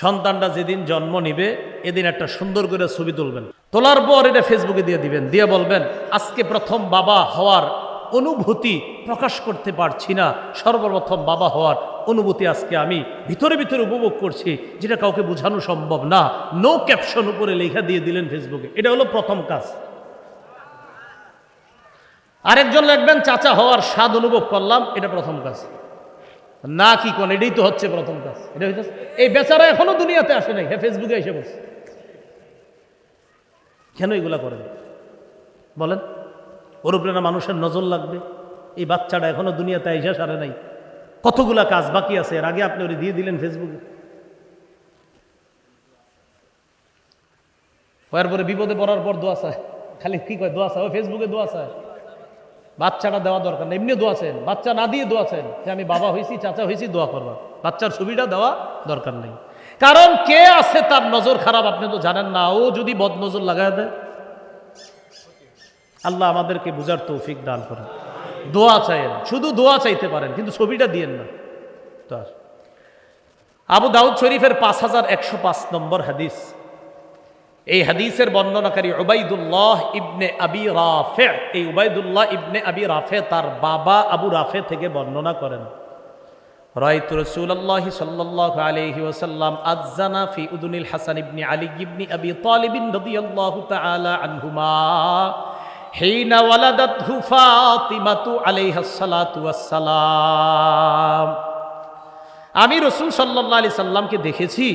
সন্তানটা যেদিন জন্ম নিবে, এদিন একটা সুন্দর করে ছবি তুলবেন। তোলার পর এটা ফেসবুকে দিয়ে দিবেন। দিয়ে বলবেন, আজকে প্রথম বাবা হওয়ার অনুভূতি প্রকাশ করতে পারছি না। সর্বপ্রথম বাবা হওয়ার অনুভূতি আজকে আমি ভিতরে ভিতরে উপভোগ করছি, যেটা কাউকে বোঝানো সম্ভব না। নো ক্যাপশন উপরে লেখা দিয়ে দিলেন ফেসবুকে এটা হলো প্রথম কাজ। আরেকজন লিখবেন, চাচা হওয়ার স্বাদ অনুভব করলাম। এটা প্রথম কাজ। না কি কোন, এটাই তো হচ্ছে প্রথম কাজ। এটা হচ্ছে এই বেচারা এখনও দুনিয়াতে আসে নাই হ্যাঁ ফেসবুকে এসে বসে কেন এগুলা করেন বলেন ওর উপরে না মানুষের নজর লাগবে? এই বাচ্চাটা এখনও দুনিয়াতে আইসা সারে নাই। কতগুলা কাজ বাকি আছে? এর আগে আপনি ওরে দিয়ে দিলেন ফেসবুকে। হওয়ার পরে বিপদে পড়ার পর দোয়া চায়। খালি কি কয়, দোয়া চায়? ফেসবুকে দোয়া চায়। বাচ্চাটা দেওয়া দরকার এমনি দোয়াছেন বাচ্চা না দিয়ে দোয়াছেন যে আমি বাবা হয়েছি, চাচা হয়েছি, দোয়া করবা। বাচ্চার ছবিটা দেওয়া দরকার নেই। কারণ কে আছে তার নজর খারাপ আপনি তো জানেন না। ও যদি বদ নজর লাগায় দেয়, আল্লাহ আমাদেরকে বুঝার তৌফিক দান করেন। দোয়া চাইেন শুধু দোয়া চাইতে পারেন, কিন্তু ছবিটা দিয়েন না। তো আবু দাউদ শরীফের পাঁচ হাজার একশো পাঁচ নম্বর হাদিস। এই হাদিসের বর্ণনাকারী উবাইদুল্লাহ ইবনে আবি রাফে এই উবাইদুল্লাহ ইবনে আবি রাফে তার বাবা আবু রাফে থেকে বর্ণনা করেন রাইতু রাসূলুল্লাহ সাল্লাল্লাহু আলাইহি ওয়াসাল্লাম আযানা ফি উদুনিল হাসান ইবনে আলী ইবনে আবি তালিব রাদিয়াল্লাহু তাআলা আনহুমা حين ولدته فاطمة عليها الصلاة والسلام আমি রসুল সাল্লাহ আলি সাল্লামকে দেখেছি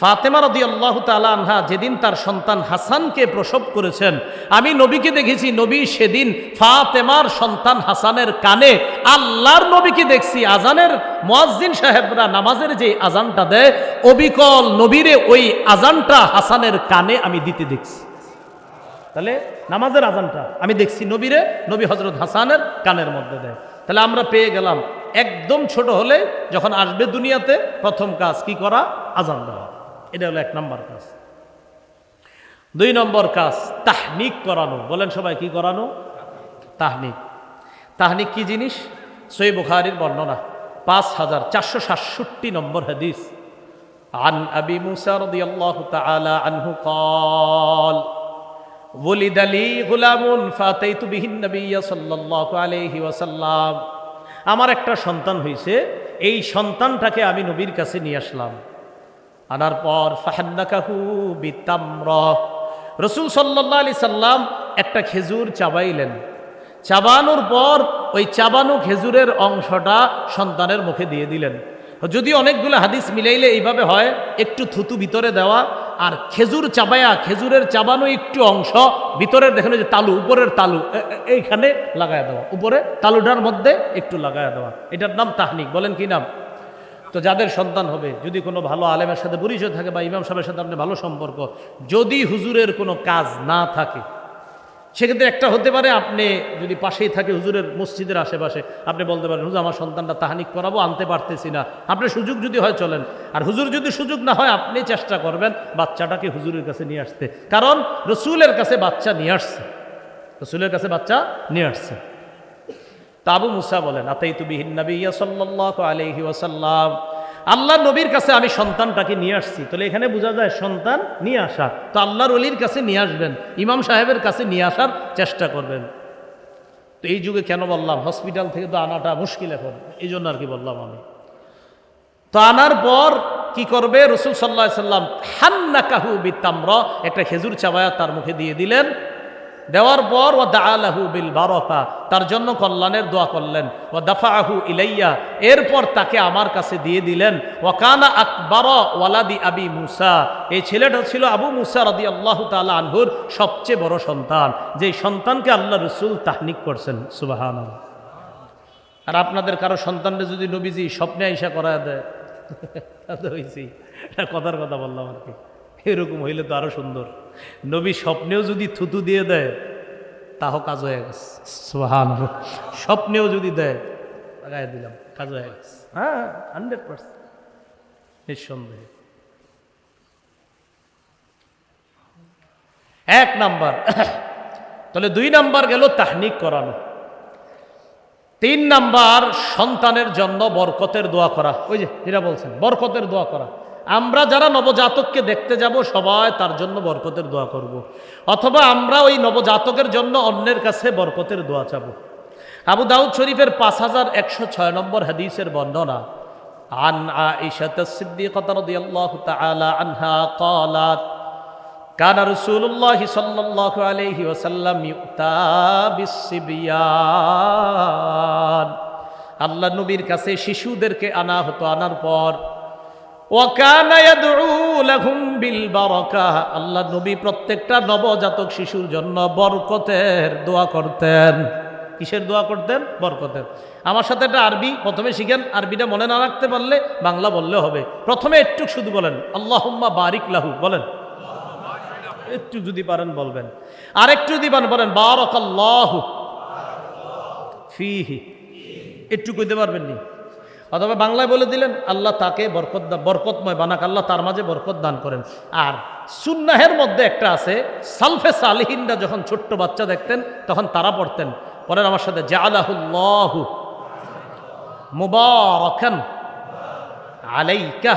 ফাতেমা রদি আল্লাহ আনহা যেদিন তার সন্তান হাসানকে প্রসব করেছেন, আমি নবীকে দেখেছি, নবী সেদিন ফাতেমার সন্তান হাসানের কানে আল্লাহর নবীকে দেখছি। আজানের মোয়াজ্জিন সাহেবরা নামাজের যে আজানটা দেয়, অবিকল নবীরে ওই আজানটা হাসানের কানে আমি দিতে দেখছি। তাহলে নামাজের আজানটা আমি দেখছি নবীরে, নবী হজরত হাসানের কানের মধ্যে দেয়। তাহলে আমরা পেয়ে গেলাম, একদম ছোট হলে যখন আসবে দুনিয়াতে, প্রথম কাজ কি করা? আজান দেওয়া। এটা হলো এক নম্বর কাজ দুই নম্বর কাজ তাহনিক করানো বলেন সবাই কি করানো তাহনিক তাহনিক কি জিনিস সই বুখারির বর্ণনা পাঁচ হাজার চারশো সাতষট্টি নম্বর হাদিস عن أبي موسى رضي الله تعالى عنه قال ولد لي غلام فاتيت به النبي صلى الله عليه وسلم আমার একটা সন্তান হয়েছে এই সন্তানটাকে আমি নবীর কাছে নিয়ে আসলাম আনার পর ফাহান্নাকাহু বিতাম্র। রসুল সাল্লাহ আলি সাল্লাম একটা খেজুর চাবাইলেন। চাবানোর পর ওই চাবানো খেজুরের অংশটা সন্তানের মুখে দিয়ে দিলেন। যদি অনেকগুলো হাদিস মিলাইলে এইভাবে হয়, একটু থুতু ভিতরে দেওয়া আর খেজুর চাবায়া, খেজুরের চাবানো একটু অংশ ভিতরের দেখেন যে তালু, উপরের তালু এইখানে লাগায় দেওয়া, উপরে তালুটার মধ্যে একটু লাগায় দেওয়া। এটার নাম তাহনিক, বলেন কি নাম? তো যাদের সন্তান হবে, যদি কোনো ভালো আলেমের সাথে পরিচয় থাকে বা ইমাম সাহেবের সাথে আপনার ভালো সম্পর্ক, যদি হুজুরের কোনো কাজ না থাকে, সেক্ষেত্রে একটা হতে পারে আপনি যদি পাশেই থাকে হুজুরের মসজিদের আশেপাশে, আপনি বলতে পারেন, হুজুর, আমার সন্তানটা তাহানিক করাবো, আনতে পারতেছি না। আপনি সুযোগ যদি হয় চলেন। আর হুজুর যদি সুযোগ না হয়, আপনি চেষ্টা করবেন বাচ্চাটাকে হুজুরের কাছে নিয়ে আসতে। কারণ রসুলের কাছে বাচ্চা নিয়ে আসছে। রসুলের কাছে বাচ্চা নিয়ে আসছে। তাবু মুসা বলেন আতাই তু বিহিন নবী সাল্লাহ আলহি ওসাল্লাম আল্লাহ নবীর কাছে আমি সন্তানটাকে নিয়ে আসছি। তাহলে এখানে বোঝা যায় সন্তান নিয়ে আসা তো আল্লাহর অলির কাছে নিয়ে আসবেন, ইমাম সাহেবের কাছে নিয়ে আসার চেষ্টা করবেন। তো এই যুগে কেন বললাম, হসপিটাল থেকে তো আনাটা মুশকিল এখন। এই জন্য আর কি বললাম আমি। তো আনার পর কি করবে? রসুল সাল্লাহ সাল্লাম হান্না কাহু বিত্তাম্র একটা খেজুর চাবায়া তার মুখে দিয়ে দিলেন। দেওয়ার পর ও দাআলাহু বিল বারকা তার জন্য কল্যাণের দোয়া করলেন। ও দাফাহু ইলাইয়া এরপর তাকে আমার কাছে দিয়ে দিলেন। ওয়াকানা আকবর ওয়ালাদি আবি মুসা এই ছেলেটা ছিল আবু মুসা রদি আল্লাহ তালা আনহুর সবচেয়ে বড় সন্তান। যে সন্তানকে আল্লাহ রসুল তাহনিক করছেন সুবাহান আর আপনাদের কারও সন্তানটা যদি নবীজি স্বপ্নে আইসা করা দেয় হয়েছি কথার কথা বললাম আর কি। এরকম হইলে তো আরও সুন্দর। নবী স্বপ্নেও যদি থুতু দিয়ে দেয় তাও কাজ হয়ে গেছে। সুহান স্বপ্নেও যদি দেয় লাগাই দিলাম কাজ হয়ে গেছে। হ্যাঁ হান্ড্রেড পার্সেন্ট নিঃসন্দেহে। এক নাম্বার। তাহলে দুই নাম্বার গেল তাহনিক করানো। তিন নাম্বার সন্তানের জন্য বরকতের দোয়া করা। ওই যে যেটা বলছেন বরকতের দোয়া করা। আমরা যারা নবজাতককে দেখতে যাব সবাই তার জন্য বরকতের দোয়া করব। অথবা আমরা ওই নবজাতকের জন্য অন্যের কাছে বরকতের দোয়া চাব আবু দাউদ শরীফের পাঁচ হাজার একশো ছয় নম্বর হাদিসের বর্ণনা عن عائشة الصديقة رضي الله تعالى عنها قالت كان رسول الله صلى الله عليه وسلم يؤتى بالصبيان আল্লাহ নবীর কাছে শিশুদেরকে আনা হতো আনার পর আল্লাহ নবী প্রত্যেকটা নবজাতক শিশুর জন্য বরকতের দোয়া করতেন। কিসের দোয়া করতেন? বরকতের। আমার সাথে একটা আরবি প্রথমে শিখেন, আরবিটা মনে না রাখতে পারলে বাংলা বললে হবে। প্রথমে একটু শুধু বলেন, আল্লাহুম্মা বারিক লাহু বলেন। একটু যদি পারেন বলবেন। আরেকটু যদি পারেন বলেন, বারাকাল্লাহু ফিহি একটু কইতে পারবেন নি? অথবা বাংলায় বলে দিলেন, আল্লাহ তাকে বরকত বরকতময় বানাক, আল্লাহ তার মাঝে বরকত দান করেন। আর সুন্নাহের মধ্যে একটা আছে, সালফে সালিহিনরা যখন ছোট্ট বাচ্চা দেখতেন, তখন তারা পড়তেন। পরেন আমার সাথে জালাহুল্লাহু মুবারাকান আলাইকা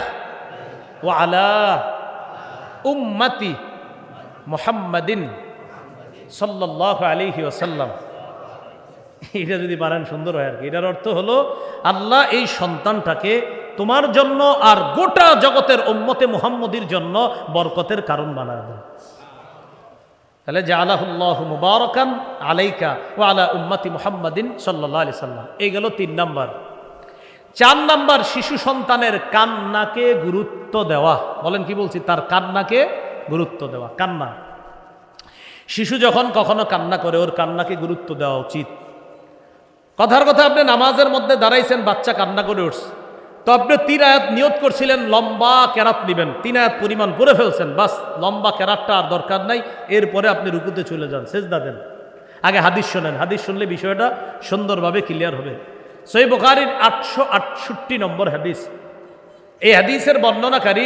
ও আলা উম্মতি মুহাম্মাদিন সাল্লাল্লাহু আলাইহি ওয়াসাল্লাম। এটা যদি পারেন সুন্দর হয় আর কি। এটার অর্থ হলো, আল্লাহ এই সন্তানটাকে তোমার জন্য আর গোটা জগতের উম্মতে মুহাম্মদির জন্য বরকতের কারণ বানায় দেন। তাহলে যে আলাহুল্লাহ মুবারকান আলাইকা ও আলা উম্মতি মুহাম্মাদিন সাল্লাহ আলি সাল্লাম। এই গেল তিন নাম্বার। চার নাম্বার, শিশু সন্তানের কান্নাকে গুরুত্ব দেওয়া। বলেন কি বলছি? তার কান্নাকে গুরুত্ব দেওয়া। কান্না। শিশু যখন কখনো কান্না করে, ওর কান্নাকে গুরুত্ব দেওয়া উচিত। কথার কথা আপনি নামাজের মধ্যে দাঁড়াইছেন, বাচ্চা কান্না করে উঠছে। তো আপনি তিন আয়াত নিয়ত করছিলেন, লম্বা কেরাত নেবেন। তিন আয়াত পরিমাণ করে ফেলছেন, বাস লম্বা কেরাতটা আর দরকার নাই। এরপরে আপনি রুকুতে চলে যান, সেজদা দেন। আগে হাদিস শোনেন, হাদিস শুনলে বিষয়টা সুন্দরভাবে ক্লিয়ার হবে। সই বোখারির আটশো আটষট্টি নম্বর হাদিস। এই হাদিসের বর্ণনাকারী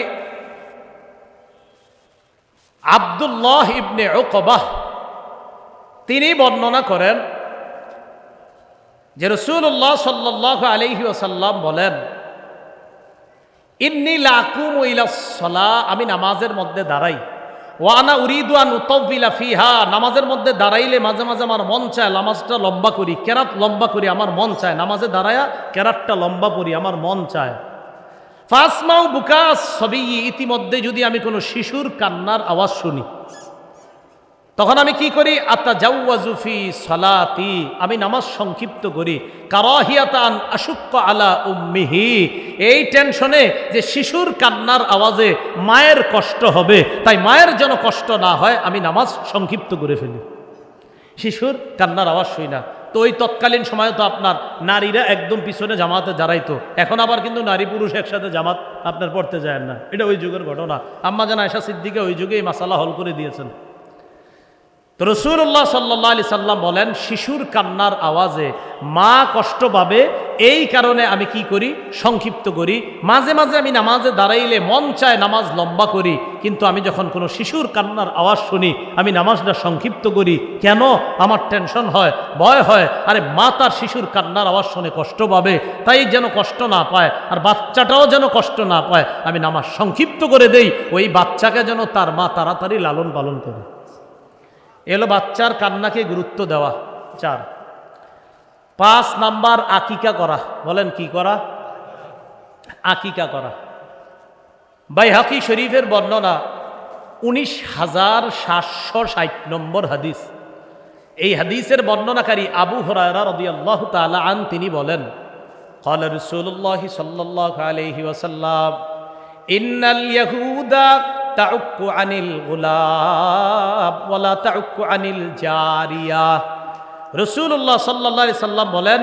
আবদুল্লাহ ইবনে ওকবাহ তিনি বর্ণনা করেন যে রসুল্লাহ সাল্লাহ আলহি ওসাল্লাম বলেন, ইন্নি লাকুম সলা আমি নামাজের মধ্যে দাঁড়াই। ওয়ানা উরিদুয়ান উতবিলা ফিহা নামাজের মধ্যে দাঁড়াইলে মাঝে মাঝে আমার মন চায় নামাজটা লম্বা করি, কেরাত লম্বা করি, আমার মন চায়। নামাজে দাঁড়ায়া কেরাতটা লম্বা করি আমার মন চায়। ফাসমাউ বুকাস সবই ইতিমধ্যে যদি আমি কোনো শিশুর কান্নার আওয়াজ শুনি তখন আমি কি করি? আত্মা জাউয়াজুফি সলাতি। আমি নামাজ সংক্ষিপ্ত করি। কারাহিয়াতান আশুক্ক আলা উম্মিহি। এই টেনশনে যে শিশুর কান্নার আওয়াজে মায়ের কষ্ট হবে, তাই মায়ের যেন কষ্ট না হয়, আমি নামাজ সংক্ষিপ্ত করে ফেলি। শিশুর কান্নার আওয়াজ শুই না। তো ওই তৎকালীন সময় তো আপনার নারীরা একদম পিছনে জামাতে দাঁড়াইতো এখন আবার কিন্তু নারী পুরুষ একসাথে জামাত আপনার পড়তে যায় না। এটা ওই যুগের ঘটনা। আম্মা জানা আয়সা সিদ্দিকে ওই যুগে এই মাসালা হল করে দিয়েছেন। তো রসুল্লাহ সাল্লাহ আলি সাল্লাম বলেন, শিশুর কান্নার আওয়াজে মা কষ্ট পাবে, এই কারণে আমি কি করি? সংক্ষিপ্ত করি। মাঝে মাঝে আমি নামাজে দাঁড়াইলে মন চায় নামাজ লম্বা করি, কিন্তু আমি যখন কোনো শিশুর কান্নার আওয়াজ শুনি, আমি নামাজটা সংক্ষিপ্ত করি, কেন? আমার টেনশন হয়, ভয় হয়। আরে, মা তার শিশুর কান্নার আওয়াজ শুনে কষ্ট পাবে, তাই যেন কষ্ট না পায়, আর বাচ্চাটাও যেন কষ্ট না পায়। আমি নামাজ সংক্ষিপ্ত করে দেই, ওই বাচ্চাকে যেন তার মা তাড়াতাড়ি লালন পালন করে। এলো বাচ্চার কান্নাকে গুরুত্ব দেওয়া চার পাঁচ নাম্বার আকিকা করা বলেন কি করা আকিকা করা বাই হাকি শরীফের বর্ণনা উনিশ হাজার সাতশো ষাট নম্বর হাদিস এই হাদিসের বর্ণনাকারী আবু হরায়রা রদি আল্লাহ তালা আন তিনি বলেন قال رسول الله صلى الله عليه وسلم إن اليهود তাউক্কু আনিল গোলাপ ওলা তাউক্কু আনিল জারিয়া। রসুল্লাহ সাল্লা সাল্লাম বলেন,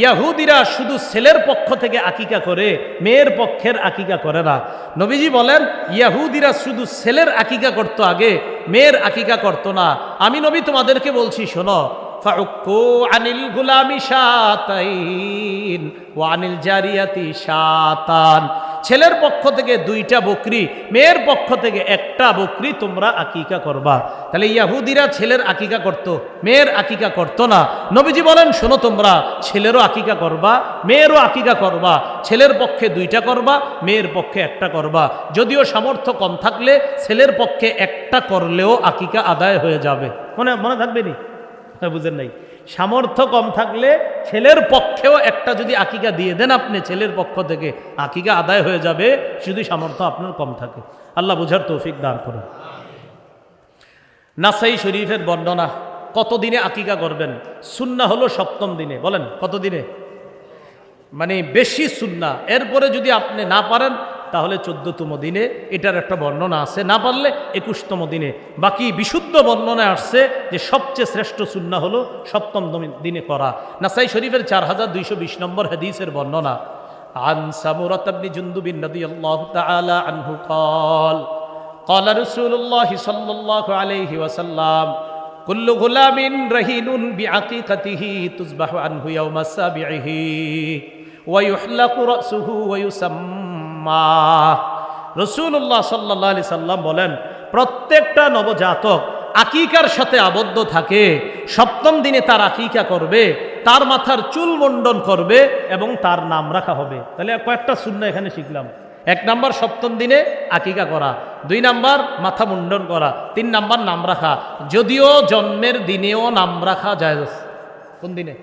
ইয়াহুদিরা শুধু ছেলের পক্ষ থেকে আকিকা করে, মেয়ের পক্ষের আকিকা করে না। নবীজি বলেন, ইয়াহুদিরা শুধু ছেলের আকিকা করতো আগে, মেয়ের আকিকা করত না। আমি নবী তোমাদেরকে বলছি, শোনো ফাউকু আনিল গুলামি সাতাইন ও আনিল জারিয়াতি শাতান ছেলের পক্ষ থেকে দুইটা বকরি মেয়ের পক্ষ থেকে একটা বকরি তোমরা আকিকা করবা। তাহলে ইয়াহুদিরা ছেলের আকিকা করত মেয়ের আকিকা করতো না। নবীজি বলেন শোনো তোমরা ছেলেরও আকিকা করবা মেয়েরও আকিকা করবা। ছেলের পক্ষে দুইটা করবা মেয়ের পক্ষে একটা করবা। যদিও সামর্থ্য কম থাকলে ছেলের পক্ষে একটা করলেও আকিকা আদায় হয়ে যাবে। মনে মনে থাকবে নি? হ্যাঁ, বুঝেন নাই। সামর্থ্য কম থাকলে ছেলের পক্ষেও একটা যদি আকিকা দিয়ে দেন আপনি ছেলের পক্ষ থেকে, আকিকা আদায় হয়ে যাবে শুধু সামর্থ্য আপনার কম থাকে। আল্লাহ বুঝার তৌফিক দান করুন। নাসাই শরীফের বর্ণনা কত দিনে আকিকা করবেন? সুন্না হলো সপ্তম দিনে, বলেন কত দিনে মানে বেশি সুন্না। এরপরে যদি আপনি না পারেন তাহলে চোদ্দতম দিনে এটার একটা বর্ণনা আছে না পারলে একুশতম দিনে বাকি বিশুদ্ধ বর্ণনায় আসছে যে সবচেয়ে শ্রেষ্ঠ সুন্না হলো সপ্তম দমি- দিনে করা নাসাই শরীফের চার হাজার দুইশো বিশ নম্বর হাদিসের বর্ণনা عن سمرة بن جندب رضي الله تعالى عنه قال قال رسول الله صلى الله عليه وسلم كل غلام رهين بعقيقته تذبح عنه يوم سابعه ويحلق رأسه ويسمى রসুল্লাহ সাল্লাহ আলি সাল্লাম বলেন, প্রত্যেকটা নবজাতক আকিকার সাথে আবদ্ধ থাকে, সপ্তম দিনে তার আকিকা করবে, তার মাথার চুল মণ্ডন করবে এবং তার নাম রাখা হবে। তাহলে কয়েকটা শূন্য এখানে শিখলাম। এক নাম্বার, সপ্তম দিনে আকিকা করা। দুই নাম্বার, মাথা মুন্ডন করা। তিন নাম্বার, নাম রাখা। যদিও জন্মের দিনেও নাম রাখা যায় কোন দিনে?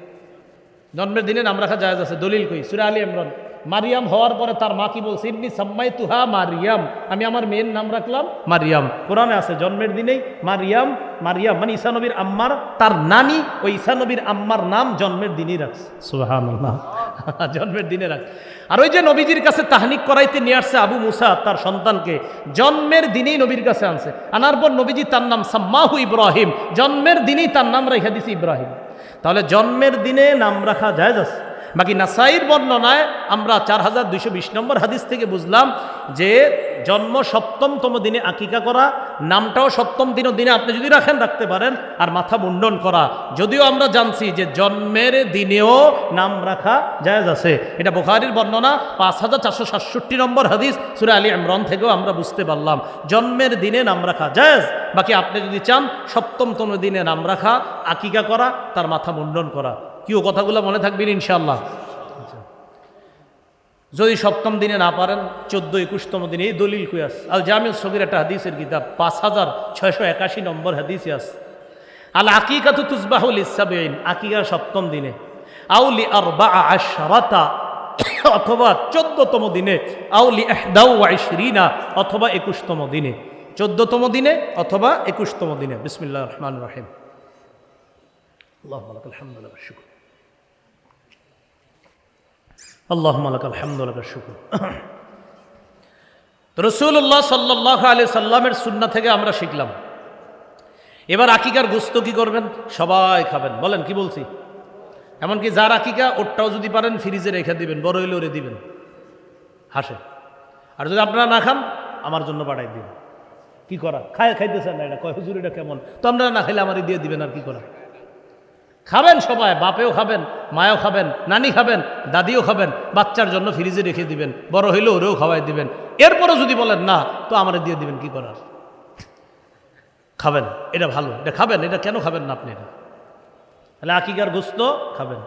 জন্মের দিনে নাম রাখা যায় আছে। দলিল কই? সুরা আলী ইমরান। মারিয়াম হওয়ার পরে তার মা কি বলছে? ইবনি সাম্মাই তুহা মারিয়াম। আমি আমার মেয়ের নাম রাখলাম মারিয়াম। কোরআনে আছে, জন্মের দিনেই মারিয়াম মারিয়াম মানে ঈশানবীর আম্মার, তার নানি ওই ঈসা নবীর আম্মার নাম জন্মের দিনই রাখছে। সুবহানাল্লাহ। জন্মের দিনে রাখ আর ওই যে নবীজির কাছে তাহনিক করাইতে নিয়ে আসছে আবু মুসা, তার সন্তানকে, জন্মের দিনেই নবীর কাছে আনছে। আনার পর নবীজি তার নাম সাম্মাহু ইব্রাহিম। জন্মের দিনেই তার নাম রেখে দিছে ইব্রাহিম। তাহলে জন্মের দিনে নাম রাখা যায় আছে? বাকি নাসাইর বর্ণনায় আমরা চার হাজার দুইশো বিশ নম্বর হাদিস থেকে বুঝলাম যে জন্ম সপ্তমতম দিনে আকিকা করা, নামটাও সপ্তম দিন দিনে আপনি যদি রাখেন, রাখতে পারেন, আর মাথা মুন্ডন করা। যদিও আমরা জানছি যে জন্মের দিনেও নাম রাখা জায়জ আছে। এটা বোখারির বর্ণনা, পাঁচ হাজার চারশো সাতষট্টি নম্বর হাদিস, সুরে আলী ইমরান থেকেও আমরা বুঝতে পারলাম। জন্মের দিনে নাম রাখা জায়জ। বাকি আপনি যদি চান, সপ্তমতম দিনে নাম রাখা, আকিকা করা, তার মাথা মুন্ডন করা। কিও কথাগুলো মনে থাকবেন ইনশাল্লাহ। যদি সপ্তম দিনে না পারেন, চোদ্দ একুশতম দিনে এই দলিল কুয়াস আল জামিল সগির একটা হাদিসের কিতাব, পাঁচ হাজার ছয়শো একাশি নম্বর হাদিস ইয়াস আল আকিকা আকিকাতু তুসবাহুল ইসাবেইন আকিকা সপ্তম দিনে। আউলি আর বা আশরাতা, অথবা চোদ্দতম দিনে। আউলি এহদাউ আইশরিনা অথবা একুশতম দিনে। চোদ্দতম দিনে অথবা একুশতম দিনে। বিসমিল্লাহ রহমান রহিম। আল্লাহ আলহামদুলিল্লাহ, শুক্র। আল্লাহ আলহামদুলিল্লাহ শুক্র। রসুল্লাহ সাল্লাহ আলি সাল্লামের সুন্না থেকে আমরা শিখলাম। এবার আকিকার গোস্ত কি করবেন? সবাই খাবেন। বলেন, কি বলছি? এমনকি যার আকিকা, ওরটাও যদি পারেন, ফ্রিজে রেখে দিবেন, বড় হইলে ওরে দিবেন। হাসে আর যদি আপনারা না খান, আমার জন্য পাঠাই দিন। কি করা? খায় খাইতেছেন না এটা। কয়, হুজুর, এটা কেমন? তো আপনারা না খাইলে আমারই দিয়ে দিবেন, আর কি করা? খাবেন সবাই, বাপেও খাবেন, মায়ও খাবেন, নানি খাবেন, দাদিও খাবেন, বাচ্চার জন্য ফ্রিজে রেখে দিবেন, বড় হইলে ওরেও খাওয়াই দিবেন। এরপরও যদি বলেন, না, তো আমারে দিয়ে দিবেন, কি করার? খাবেন, এটা ভালো, এটা খাবেন, এটা কেন খাবেন না আপনি এটা? তাহলে আকিকার গোস্ত, খাবেন।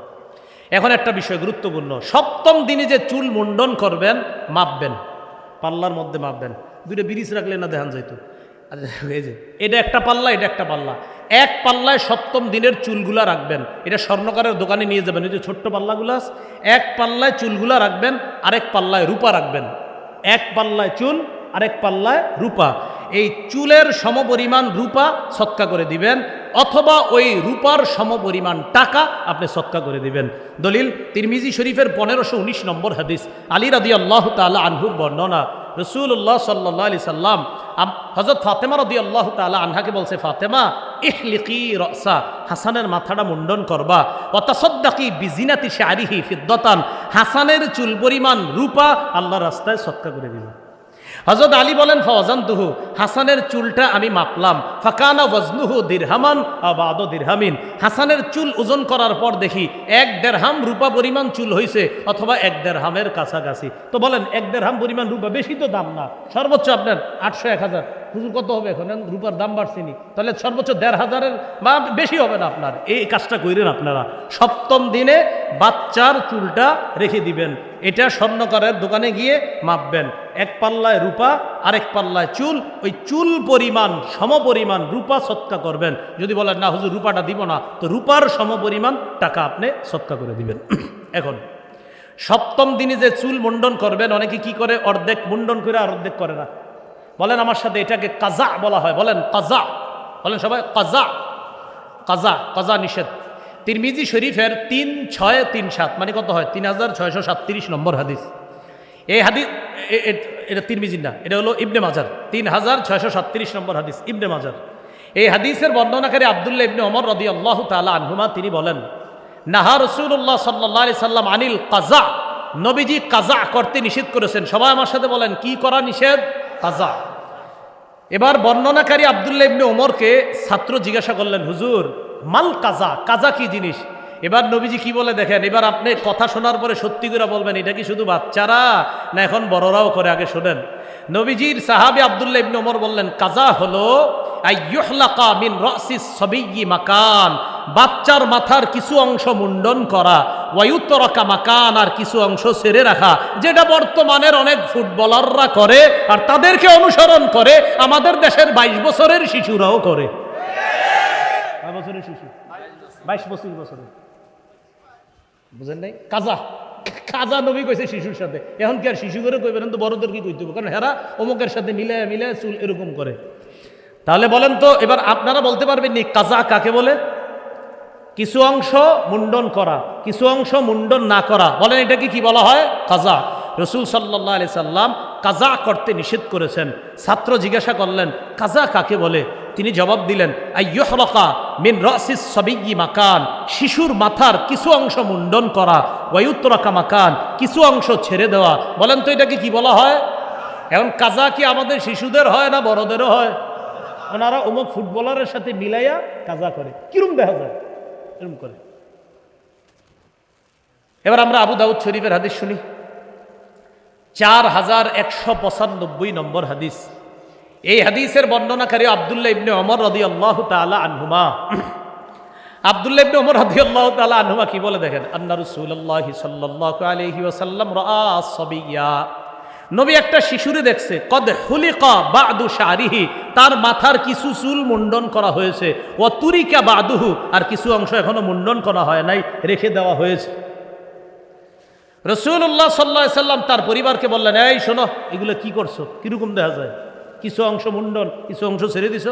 এখন একটা বিষয় গুরুত্বপূর্ণ, সপ্তম দিনে যে চুল মুন্ডন করবেন, মাপবেন, পাল্লার মধ্যে মাপবেন। দুইটা বিরিশ রাখলে না দেখান যাইতো? এটা একটা পাল্লা, এটা একটা পাল্লা। এক পাল্লায় সপ্তম দিনের চুলগুলা রাখবেন। এটা স্বর্ণকারের দোকানে নিয়ে যাবেন। এই যে ছোট্ট পাল্লাগুলো এক পাল্লায় চুলগুলা রাখবেন, আরেক পাল্লায় রূপা রাখবেন। এক পাল্লায় চুল, আরেক পাল্লায় রূপা। এই চুলের সমপরিমাণ রূপা সৎকা করে দিবেন, অথবা ওই রূপার সমপরিমাণ টাকা আপনি সৎকা করে দিবেন। দলিল, তিরমিজি শরীফের পনেরোশো উনিশ নম্বর হাদিস, আলী রাদি আল্লাহ তালা আনহুর বর্ণনা। রসুল্লাহ সাল্লাহ আলি সাল্লাম হজরত ফাতেমা রদি আল্লাহ তালা আনহাকে বলছে, ফাতেমা, ইহলিকি রসা, হাসানের মাথাটা মুন্ডন করবা অতাসদ্দাকি বিজিনাতি শারিহি ফিদ্দতান, হাসানের চুল পরিমাণ রূপা আল্লাহ রাস্তায় সৎকা করে দিবে। হজরত আলী বলেন ফজান তুহু হাসানের চুলটা আমি মাপলাম। ফাকানা ওয়াজনুহু দিরহামান, আবাদ দিরহামিন। হাসানের চুল ওজন করার পর দেখি, এক দেড়হাম রূপা পরিমাণ চুল হয়েছে অথবা এক দেড়হামের কাছাকাছি। তো বলেন, এক দেড়হাম পরিমাণ রূপা বেশি তো দাম না। সর্বোচ্চ আপনার আটশো এক হাজার। হুজুর কত হবে এখন? রূপার দাম বাড়ছেনি তাহলে সর্বোচ্চ দেড় হাজারের বা বেশি হবে না আপনার। এই কাজটা করেন আপনারা। সপ্তম দিনে বাচ্চার চুলটা রেখে দিবেন। এটা স্বর্ণকারের দোকানে গিয়ে মাপবেন। এক পাল্লায় রূপা, আরেক পাল্লায় চুল। ওই চুল পরিমাণ সম পরিমাণ রূপা সৎকা করবেন। যদি বলেন, না হুজুর, রূপাটা দিব না, তো রূপার সম পরিমাণ টাকা আপনি সৎকা করে দিবেন। এখন, সপ্তম দিনে যে চুল মুন্ডন করবেন, অনেকে কি করে? অর্ধেক মুন্ডন করে আর অর্ধেক করে না। বলেন আমার সাথে এটাকে কাজা বলা হয়। বলেন, কাজা। বলেন সবাই, কাজা। কাজা কাজা নিষেধ। তিরমিজি শরীফের তিন ছয় তিন সাত মানে কত হয়? তিন হাজার ছয়শো সাতত্রিশ নম্বর হাদিস। এই হাদিস এটা তিরমিজির না, এটা হলো ইবনে মাজার। তিন হাজার ছয়শো সাতত্রিশ নম্বর হাদিস, ইবনে মাজার। এই হাদিসের বর্ণনাকারী আবদুল্লাহ ইবনে অমর রদি আল্লাহ তালা আনহুমা, তিনি বলেন, নাহা রসুল্লাহ সাল্লাহ সাল্লাম আনিল কাজা। নবীজি কাজা করতে নিষেধ করেছেন। সবাই আমার সাথে বলেন, কি করা নিষেধ? কাজা। এবার বর্ণনাকারী আবদুল্লাহ ইবনে ওমরকে ছাত্র জিজ্ঞাসা করলেন, হুজুর, মাল কাজা কাজা কি জিনিস? এবার নবীজি কি বলে দেখেন, এবার আপনি কথা শোনার পরে সত্যি করে বলবেন, এটা কি শুধু বাচ্চারা, না এখন বড়রাও করে আগে শোনেন? নবীজির সাহাবি আবদুল্লাহ ইবনে ওমর বললেন কাজা হলো আইয়ুহলাকা মিন রাসিস সাবিয়্যি মাকান। বাচ্চার মাথার কিছু অংশ মুন্ডন করা ওয়ায়ুত্তরকা মাকান আর কিছু অংশ ছেড়ে রাখা যেটা বর্তমানের অনেক ফুটবলাররা করে আর তাদেরকে অনুসরণ করে আমাদের দেশের বাইশ বছরের শিশুরাও করে। বছরের শিশু? বাইশ পঁচিশ বছরের। বুঝেন নাই? কাজা। কাজা নবী কইছে শিশুর সাথে। এখন কি আর শিশু করে কইবেন তো বড়দের কি কইতে হবে? কারণ হেরা অমুকের সাথে মিলে মিলে চুল এরকম করে। তাহলে বলেন তো, এবার আপনারা বলতে পারবেন নি, কাজা কাকে বলে? কিছু অংশ মুন্ডন করা, কিছু অংশ মুন্ডন না করা। বলেন এটাকে কি বলা হয়? কাজা। রসুল সাল্লাহ আলি সাল্লাম কাজা করতে নিষেধ করেছেন। ছাত্র জিজ্ঞাসা করলেন, কাজা কাকে বলে? তিনি জবাব দিলেন, আইয়হরকা মিন রসিস সবিগি মাকান, শিশুর মাথার কিছু অংশ মুন্ডন করা ওয়ুত্তরাকা মাকান, কিছু অংশ ছেড়ে দেওয়া। বলেন তো এটাকে কি বলা হয়? এখন কাজা কি আমাদের শিশুদের হয় না বড়দেরও হয়? ওনারা অমুক ফুটবলারের সাথে মিলাইয়া কাজা করে। কিরম দেখা যায়? এরকম করে। এবার আমরা আবু দাউদ শরীফের হাদিস শুনি। চার হাজার একশো পঁচানব্বই নম্বর হাদিস। এই হাদিসের বর্ণনাকারী আবদুল্লাহ ইবনে অমর রদি আল্লাহ তালা আনহুমা। আবদুল্লাহ ইবনে ওমর রাদিয়াল্লাহু তাআলা আনহুমা কি বলে দেখেন? আন্না রাসূলুল্লাহি সাল্লাল্লাহু আলাইহি ওয়াসাল্লাম রাআ নবী একটা শিশুরে দেখছে, কদ হুলিকা বাদু শারিহি তার মাথার কিছু চুল মুন্ডন করা হয়েছে। ও তুরিকা বাদুহু আর কিছু অংশ এখনও মুন্ডন করা হয় নাই, রেখে দেওয়া হয়েছে। রসুল্লাহ সাল্লাহ সাল্লাম তার পরিবারকে বললেন, এই শোনো, এগুলো কি করছ? কীরকম দেখা যায়? কিছু অংশ মুন্ডন, কিছু অংশ ছেড়ে দিছ?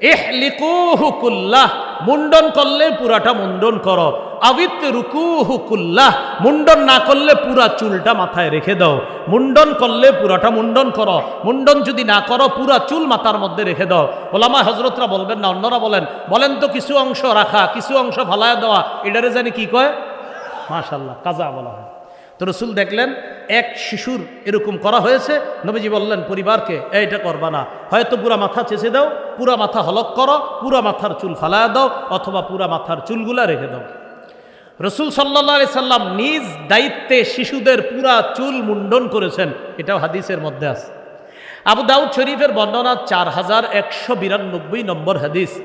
এহ লিকুহুকুল্লাহ মুন্ডন করলে পুরাটা মুন্ডন করো। আবিত রুকুহুকুল্লাহ মুন্ডন না করলে পুরা চুলটা মাথায় রেখে দাও। মুন্ডন করলে পুরাটা মুন্ডন করো। মুন্ডন যদি না করো, পুরা চুল মাথার মধ্যে রেখে দাও। ওলামা হজরতরা বলবেন না, অন্যরা বলেন বলেন তো কিছু অংশ রাখা, কিছু অংশ ফালায়া দেওয়া, এটারে জানি কি কয়? মাশাল্লাহ কাজা বলা হয়। তো রসুল দেখলেন, এক শিশুর এরকম করা হয়েছে। নবীজি বললেন, পরিবারকে এইটা করবা না। হয়তো পুরা মাথা চেঁচে দাও, পুরা মাথা হলক করো, পুরা মাথার চুল ফালায়া দাও, অথবা পুরা মাথার চুলগুলা রেখে দাও। রসুল সাল্লা সাল্লাম নিজ দায়িত্বে শিশুদের পুরা চুল মুন্ডন করেছেন। এটাও হাদিসের মধ্যে আছে। আবু দাউদ শরীফের বর্ণনা চার হাজার একশো বিরানব্বই নম্বর হাদিস।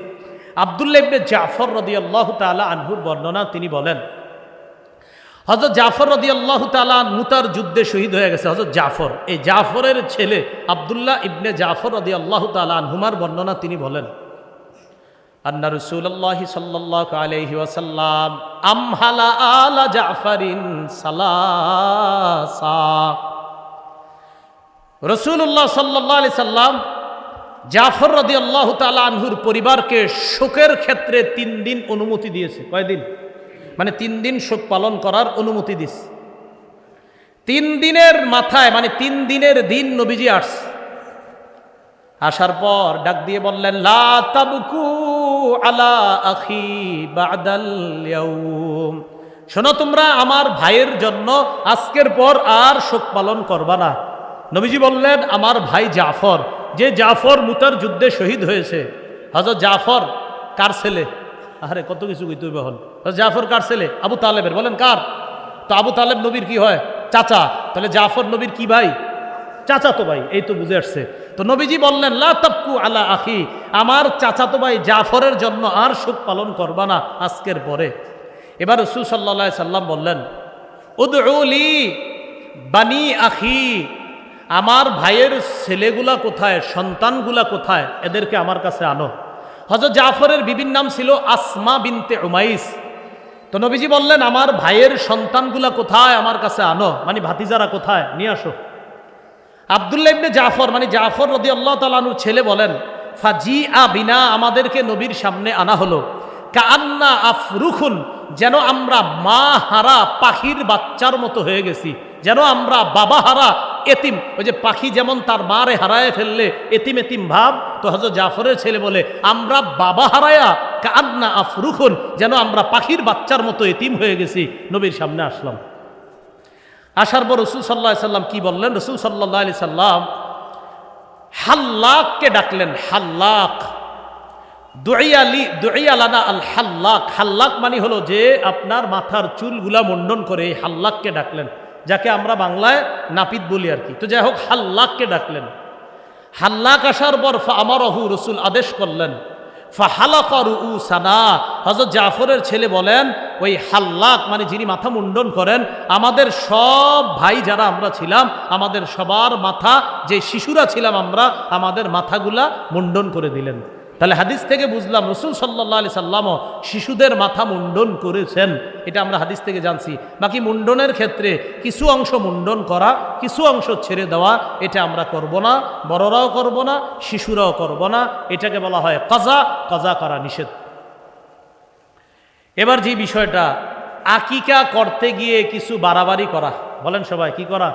আবদুল্লা জাফর রদি আল্লাহ তালা আনহুর বর্ণনা তিনি বলেন হজরত জাফর রদি আল্লাহ তালা মুতার যুদ্ধে শহীদ হয়ে গেছে। হজরত জাফর, এই জাফরের ছেলে আবদুল্লাহ ইবনে জাফর রদি আল্লাহ তালা আনহুমার বর্ণনা তিনি বলেন, আন্না রসুল্লাহ সাল্লাহ আলহি ওয়াসাল্লাম আমহালা আলা জাফরিন সালাসা। রসুল্লাহ সাল্লাহ আলি সাল্লাম জাফর রদি আল্লাহ তালা আনহুর পরিবারকে শোকের ক্ষেত্রে তিন দিন অনুমতি দিয়েছে। কয়দিন? মানে তিন দিন শোক পালন করার অনুমতি দিস। তিন দিনের মাথায় মানে তিন দিনের দিন নবীজি আসছে। আসার পর ডাক দিয়ে বললেন, লা আলা আখি বাদাল শোনো তোমরা, আমার ভাইয়ের জন্য আজকের পর আর শোক পালন করবা না। নবীজি বললেন, আমার ভাই জাফর, যে জাফর মুতার যুদ্ধে শহীদ হয়েছে হজরত জাফর, কার ছেলে? আরে, কত কিছু কইতে হজরত জাফর কার ছেলে? আবু তালেবের। বলেন, কার? তো আবু তালেব নবীর কি হয়? চাচা। তাহলে জাফর নবীর কি ভাই? চাচা তো ভাই, এই তো বুঝে আসছে। তো নবীজি বললেন, লা তাবকু আলা আখি, আমার চাচা তো ভাই জাফরের জন্য আর সুখ পালন করবা না আজকের পরে। এবার রসুল সাল্লা সাল্লাম বললেন উদউলি বানি আখি, আমার ভাইয়ের ছেলেগুলা কোথায়, সন্তানগুলা কোথায়? এদেরকে আমার কাছে আনো। হজরত জাফরের বিভিন্ন নাম ছিল আসমা বিনতে উমাইস। তো নবীজি বললেন, আমার ভাইয়ের সন্তানগুলা কোথায়? আমার কাছে আনো। মানে ভাতিজারা কোথায়? নিয়ে আসো। আবদুল্লাহ ইবনে জাফর মানে জাফর রদি আল্লাহ তালানুর ছেলে বলেন ফাজি আ বিনা আমাদেরকে নবীর সামনে আনা হলো। কান্না আফরুখুন যেন আমরা মা হারা পাখির বাচ্চার মতো হয়ে গেছি। যেন আমরা বাবা হারা এতিম, ওই যে পাখি যেমন তার মারে হারায় ফেললে, এতিম এতিম ভাব, তো হজরত জাফরের ছেলে বলে, আমরা বাবা হারায়া কান্না আফরুখুন যেন আমরা পাখির বাচ্চার মতো এতিম হয়ে গেছি। নবীর সামনে আসলাম। আসার পর রসুল সাল্লাহ সাল্লাম কি বললেন? রসুল সাল্লাহ আলি সাল্লাম হাল্লাককে ডাকলেন, হাল্লাক। দুইয়ালানা আল হাল্লাক। হাল্লাক মানে হলো যে আপনার মাথার চুলগুলা মন্ডন করে এই হাল্লাককে ডাকলেন, যাকে আমরা বাংলায় নাপিত বলি আর কি। তো যাই হোক, হাল্লাককে ডাকলেন। হাল্লাক আসার পর ফা আমারহু রসুল আদেশ করলেন ফাহালাকর উ সানা হজরত জাফরের ছেলে বলেন, ওই হাল্লাক মানে যিনি মাথা মুন্ডন করেন, আমাদের সব ভাই যারা আমরা ছিলাম, আমাদের সবার মাথা, যে শিশুরা ছিলাম আমরা, আমাদের মাথাগুলা মুন্ডন করে দিলেন। তাহলে হাদিস থেকে বুঝলাম, রসুল সাল্লাহ আলি সাল্লামও শিশুদের মাথা মুন্ডন করেছেন। এটা আমরা হাদিস থেকে জানছি। বাকি মুন্ডনের ক্ষেত্রে কিছু অংশ মুন্ডন করা, কিছু অংশ ছেড়ে দেওয়া, এটা আমরা করব না। বড়রাও করব না, শিশুরাও করব না। এটাকে বলা হয় কাজা। কাজা করা নিষেধ। এবার যে বিষয়টা, আকিকা করতে গিয়ে কিছু বাড়াবাড়ি করা। বলেন সবাই, কি করা?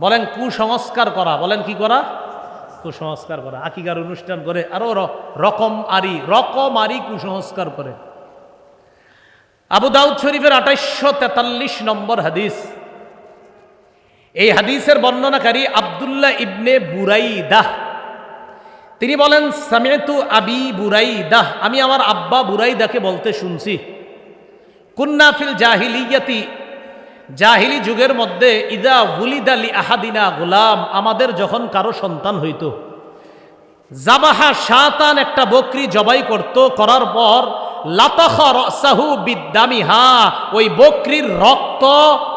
বলেন কুসংস্কার করা। বলেন কি করা? কুসংস্কার করে, আকিকার অনুষ্ঠান করে, আরও রকম আরি রকম আরি কুসংস্কার করে। আবু দাউদ শরীফের আঠাইশশো তেতাল্লিশ নম্বর হাদিস। এই হাদিসের বর্ণনাকারী আবদুল্লাহ ইবনে বুরাইদাহ। তিনি বলেন, সামেতু আবি বুরাইদাহ। আমি আমার আব্বা বুরাইদাকে বলতে শুনছি। কুন্নাফিল জাহিলিয়াতি জাহিলি যুগের মধ্যে, ইদা আলি আহাদিনা গোলাম আমাদের যখন কারও সন্তান হইত, জাবাহা শাতান একটা বকরি জবাই করত, করার পর লাতাহু বিদ্যামিহা ওই বকরির রক্ত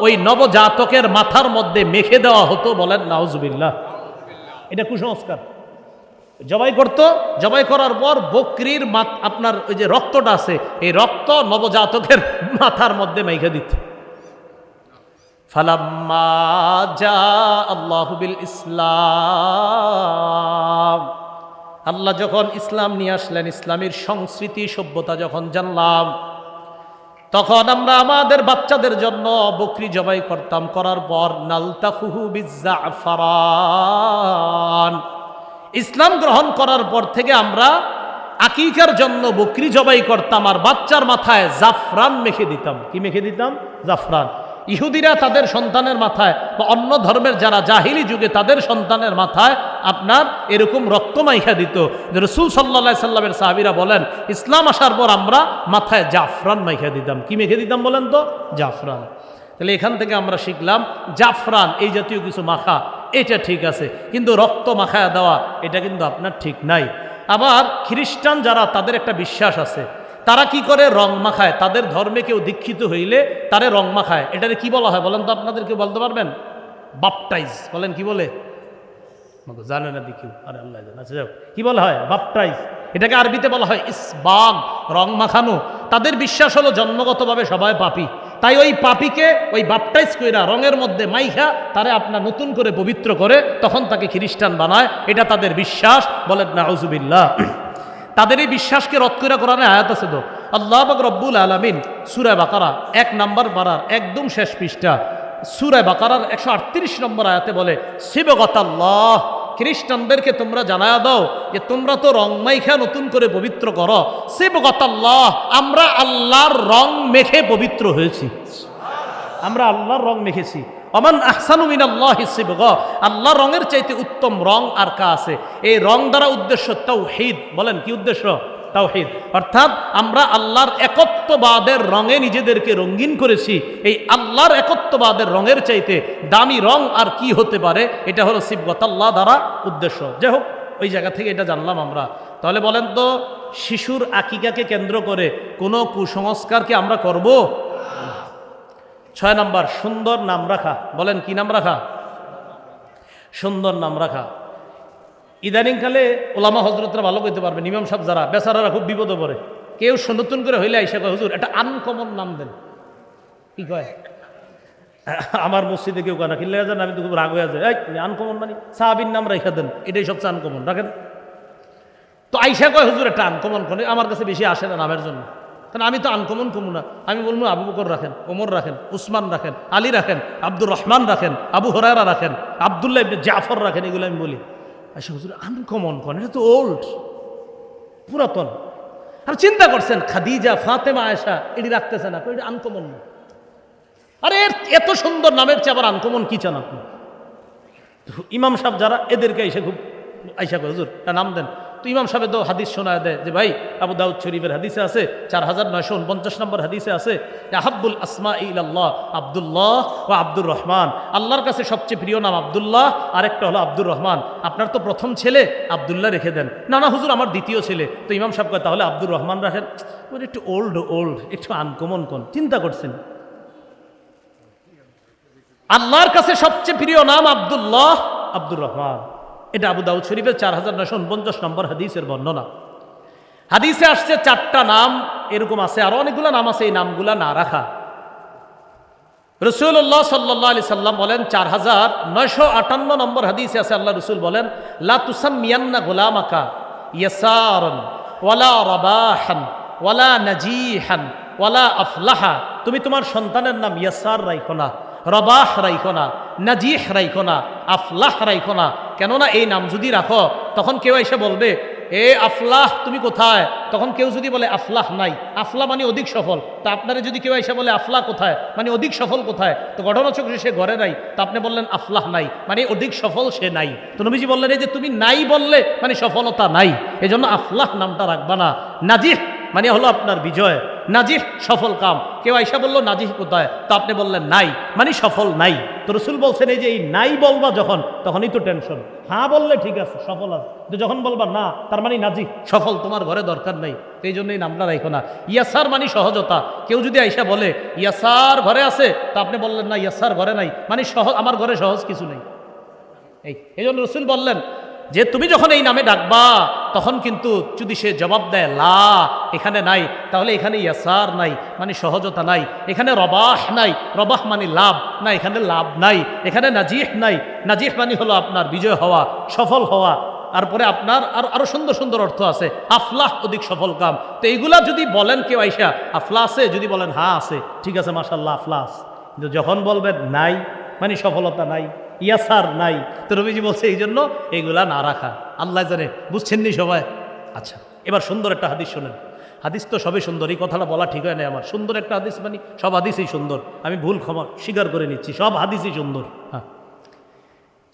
ওই নবজাতকের মাথার মধ্যে মেখে দেওয়া হতো বলেন, নাউজুবিল্লাহ এটা কুসংস্কার। জবাই করত, জবাই করার পর বকরির আপনার ওই যে রক্তটা আছে, এই রক্ত নবজাতকের মাথার মধ্যে মেখে দিত। ইসলাম। আল্লাহ যখন ইসলাম নিয়ে আসলেন, ইসলামের সংস্কৃতি, সভ্যতা যখন জানলাম, তখন আমরা আমাদের বাচ্চাদের জন্য বকরি জবাই করতাম। করার পর ইসলাম গ্রহণ করার পর থেকে আমরা আকিকার জন্য বকরি জবাই করতাম আর বাচ্চার মাথায় জাফরান মেখে দিতাম। কি মেখে দিতাম? জাফরান। ইহুদিরা তাদের সন্তানের মাথায় বা অন্য ধর্মের যারা জাহিলি যুগে তাদের সন্তানের মাথায় আপনার এরকম রক্ত মাইখা দিত রসুল সাল্লা সাল্লামের সাহাবিরা বলেন, ইসলাম আসার পর আমরা মাথায় জাফরান মাইখা দিতাম। কি মেখে দিতাম বলেন তো? জাফরান। তাহলে এখান থেকে আমরা শিখলাম, জাফরান এই জাতীয় কিছু মাখা, এটা ঠিক আছে, কিন্তু রক্ত মাখায়া দেওয়া, এটা কিন্তু আপনার ঠিক নাই। আবার খ্রিস্টান যারা, তাদের একটা বিশ্বাস আছে তারা কি করে? রং মাখায়। তাদের ধর্মে কেউ দীক্ষিত হইলে তারে রং মাখায়। এটারে কি বলা হয় বলেন তো আপনাদেরকে বলতে পারবেন? বাপটাইজ। বলেন কি বলে? জানে না দেখি। আরে আল্লাহ আচ্ছা যাও। কি বলা হয়? বাপটাইজ। এটাকে আরবিতে বলা হয় ইসবাগ, রং মাখানো। তাদের বিশ্বাস হলো জন্মগতভাবে সবাই পাপি। তাই ওই পাপিকে, ওই বাপটাইজ কইরা রঙের মধ্যে মাইখা তারে আপনার নতুন করে পবিত্র করে, তখন তাকে খ্রিস্টান বানায়। এটা তাদের বিশ্বাস। বলেন না আউজুবিল্লাহ তাদের এই বিশ্বাসকে রদ করে কোরআনে আয়াত আছে তো। আল্লাহ রব্বুল আলমিন সুরায় বাকারা এক নাম্বার পাড়ার একদম শেষ পৃষ্ঠা সুরায় বাকারার একশো আটত্রিশ নম্বর আয়াতে বলে শিবগতাল্লাহ খ্রিস্টানদেরকে তোমরা জানায়া দাও যে তোমরা তো রং মাইখা নতুন করে পবিত্র করো। শিবগতাল্লাহ আমরা আল্লাহর রং মেখে পবিত্র হয়েছি। আমরা আল্লাহর রং মেখেছি। অমান আহসানু মিনাল্লাহ সিবগ। আল্লাহ রঙের চাইতে উত্তম রং আর কা আছে? এই রং দ্বারা উদ্দেশ্য তাও তাওহীদ। বলেন, কি উদ্দেশ্য? তাওহীদ। অর্থাৎ আমরা আল্লাহর একত্ববাদের রঙে নিজেদেরকে রঙিন করেছি। এই আল্লাহর একত্ববাদের রঙের চাইতে দামি রং আর কি হতে পারে? এটা হলো সিবগত আল্লাহ দ্বারা উদ্দেশ্য। যাই হোক, ওই জায়গা থেকে এটা জানলাম আমরা। তাহলে বলেন তো, শিশুর আকিকাকে কেন্দ্র করে কোনো কুসংস্কারকে আমরা করব? ছয় নাম্বার, সুন্দর নাম রাখা। বলেন, কি নাম রাখা? সুন্দর নাম রাখা। ইদানিংকালে ওলামা হজরতরা ভালো করতে পারবেন, ইমাম সাহেব যারা, বেচারারা খুব বিপদে পড়ে। কেউ নতুন করে হইলে আইসা কয়, হুজুর, একটা আনকমন নাম দেন। কি কয়? আমার মসজিদে কেউ কয় না কিনলে যান আমি তো খুব রাগ হয়ে যায় আনকমন মানে? সাহাবির নাম রেখা দেন, এটাই সবচেয়ে আনকমন। রাখেন। তো আইসা কয়, হুজুর, একটা আনকমন করে আমার কাছে বেশি আসে না নামের জন্য। কারণ আমি তো আনকমন কমু না। আমি বলব আবু বকর রাখেন, ওমর রাখেন, উসমান রাখেন, আলী রাখেন, আব্দুর রহমান রাখেন, আবু হরারা রাখেন, আবদুল্লাহ ইবনে জাফর রাখেন, এগুলো আমি বলি। আচ্ছা হুজুর আনকমন কন? এটা তো ওল্ড পুরাতন। আর চিন্তা করছেন, খাদিজা, ফাতেমা, আয়েশা এটি রাখতেছে না, এটা আনকমন না। আরে এত সুন্দর নামের চেয়ে আবার আনকমন কি চান আপনি? ইমাম সাহেব যারা, এদেরকে এসে খুব আইসা করে হুজুর নাম দেন। তো ইমাম সাহেব তো হাদিস শোনা দেয় যে, ভাই, আবু দাউদ শরীফের হাদিসে আছে, চার হাজার নয়শো উনপঞ্চাশ নম্বর হাদিসে আছে আহাব্বুল আসমা ইল্লাহ আবদুল্লাহ ও আব্দুর রহমান। আল্লাহর কাছে সবচেয়ে প্রিয় নাম আবদুল্লাহ, আরেকটা হলো আব্দুর রহমান। আপনার তো প্রথম ছেলে, আবদুল্লাহ রেখে দেন। না না হুজুর আমার দ্বিতীয় ছেলে। তো ইমাম সাহেব তাহলে আব্দুর রহমান রাখেন? একটু ওল্ড ওল্ড একটু আনকমন কোন, চিন্তা করছেন? আল্লাহর কাছে সবচেয়ে প্রিয় নাম আব্দুল্লাহ, আব্দুর রহমান। এটা আবু দাউদ শরীফের চার হাজার নয়শো উনপঞ্চাশ নম্বর হাদিসের বর্ণনা। হাদিসে আসছে চারটা নাম, এরকম আছে, আরও অনেকগুলো নাম আছে, এই নামগুলা না রাখা। রসুল্লাহ সাল্লাহ আলি সাল্লাম বলেন, চার হাজার নয়শো আটান্ন নম্বর হাদিসে আছে, আল্লাহ রসুল বলেন, লা তুসাম মিয়ান্না গোলাম আকা ইয়াসারন ওয়ালা রবাহান ওয়ালা নাজিহান ওয়ালা আফলাহা। তুমি তোমার সন্তানের নাম ইয়াসার রাইখো না, রবাহ রাইখো না, নাজিহ রাইখো না, আফলাহ রাইখো না। কেননা এই নাম যদি রাখো, তখন কেউ এসে বলবে, এ আফলাহ, তুমি কোথায়? তখন কেউ যদি বলে, আফলাহ নাই। আফলা মানে অধিক সফল। তা আপনারা যদি কেউ এসে বলে আফলা কোথায়? মানে অধিক সফল কোথায়? তো ঘটনাচক্রে সে ঘরে নাই, তা আপনি বললেন, আফলাহ নাই। মানে অধিক সফল সে নাই। তো নবীজি বললেন, এই যে তুমি নাই বললে মানে সফলতা নাই। এই জন্য আফলাহ নামটা রাখবা না। নাজিহ মানে হলো আপনার বিজয়। নাজিহ সফল কাম। কেউ আইসা বলল, নাজিহ কোথায়? তো আপনি বললেন, নাই। মানে সফল নাই। তো রসুল বলছেন, এই যে এই নাই বলবা যখন, তখনই তো টেনশন হ্যাঁ বললে ঠিক আছে, সফল আছে। তো যখন বলবা, না, তার মানে নাজি সফল, তোমার ঘরে দরকার নেই, তো এই জন্যই নামটা রাখো না। ইয়াসার মানে সহজতা। কেউ যদি আইসা বলে, ইয়াসার ঘরে আছে? তা আপনি বললেন, না, ইয়াসার ঘরে নাই। মানে সহজ আমার ঘরে সহজ কিছু নেই। এই এই জন্য রসুল বললেন যে তুমি যখন এই নামে ডাকবা, তখন কিন্তু যদি সে জবাব দেয়, লা, এখানে নাই, তাহলে এখানে ইয়াসার নাই মানে সহজতা নাই। এখানে রবাহ নাই, রবাহ মানে লাভ না এখানে লাভ নাই। এখানে নাজিহ নাই, নাজিহ মানে হলো আপনার বিজয় হওয়া, সফল হওয়া। তারপরে আপনার আর আরও সুন্দর সুন্দর অর্থ আছে, আফলাহ অধিক সফল কাম। তো এইগুলা যদি বলেন কেউ আইসা আফলা আছে যদি বলেন হা আছে। ঠিক আছে মাসাল্লাহ আফলা আছে কিন্তু যখন বলবেন, নাই মানে সফলতা নাই। ইয়াসার নাই। তো রবিজি বলছে এই জন্য এইগুলা না রাখা। আল্লাহ জানে বুঝছেন নি সবাই? আচ্ছা এবার সুন্দর একটা হাদিস শোনেন। হাদিস তো সবই সুন্দর, এই কথাটা বলা ঠিক হয় না আমার। সুন্দর একটা হাদিস মানে সব হাদিসই সুন্দর। আমি ভুল ক্ষমা স্বীকার করে নিচ্ছি, সব হাদিসই সুন্দর। হ্যাঁ।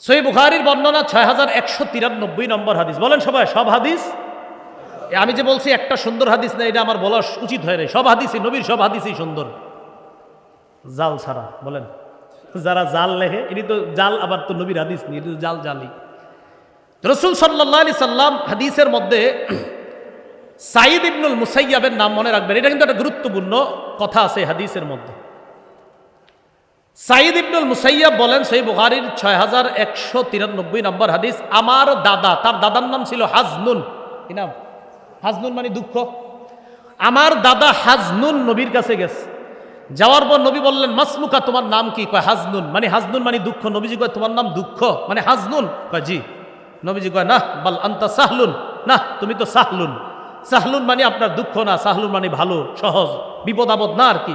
সই বুখারির বর্ণনা ছয় হাজার একশো তিরানব্বই নম্বর হাদিস। বলেন সবাই, সব হাদিস? আমি যে বলছি, একটা সুন্দর হাদিস না, এটা আমার বলা উচিত হয় না সব হাদিসই, নবীর সব হাদিসই সুন্দর। জাল ছাড়া, বলেন। যারা জাল লেখে, এটি তো জাল, আবার তো নবীর হাদিস নেই, এটি তো জাল জালি। রসুল সাল্লাহ আলি সাল্লাম হাদিসের মধ্যে সাইদ ইবনুল মুসাইয়াবের নাম মনে রাখবেন, এটা কিন্তু একটা গুরুত্বপূর্ণ কথা আছে হাদিসের মধ্যে। সাইদ ইবনুল মুসাইয়াব বলেন সেই বুহারির ছয় হাজার একশো তিরানব্বই নম্বর হাদিস, আমার দাদা, তার দাদার নাম ছিল হাজনুন। কি নাম? হাজনুন মানে দুঃখ। আমার দাদা হাজনুন নবীর কাছে গেছে। যাওয়ার পর নবী বললেন মাসমুকা তোমার নাম কি? কয়, হাজনুন। মানে হাজনুন মানে দুঃখ। নবীজি কয়, তোমার নাম দুঃখ? মানে হাজনুন। কয়, জি। নবীজি কয় না বল আন্তা সাহলুন। না তুমি তো সাহলুন। সাহলুন মানে আপনার দুঃখ না, সাহলুন মানে ভালো, সহজ, বিপদ আপদ না আর কি?